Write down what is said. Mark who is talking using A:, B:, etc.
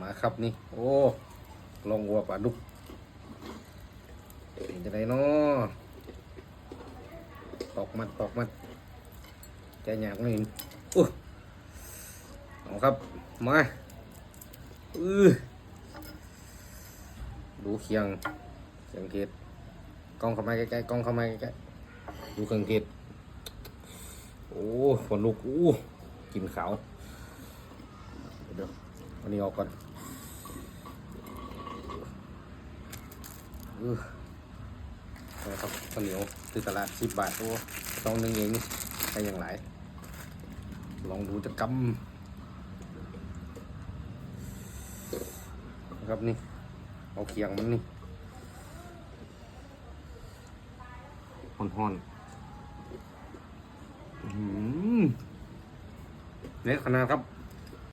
A: มาครับนี่ โอ้ลองวัวปลาดุกเป็นจะไงเนาะตอกมันตอกมันใจหยาบนี่อู้เอาครับ มาอือดูเคียงเคียงเกตกล้องเข้ามาใกล้ๆกล้องเข้ามาใกล้ๆดูเครื่องเกตโอ้ฝนลุกอู้กินขาวเดี๋ยวอันนี้ออกก่อน อือครับข้าวเหนียวคือตลาดสิบบาทตัวต้องนึ่งเองใครอย่างไรลองดูจะกำนะครับนี่ เอาเคียงมันนี่ห่อนๆอื้อหือเล็กขนาดครับ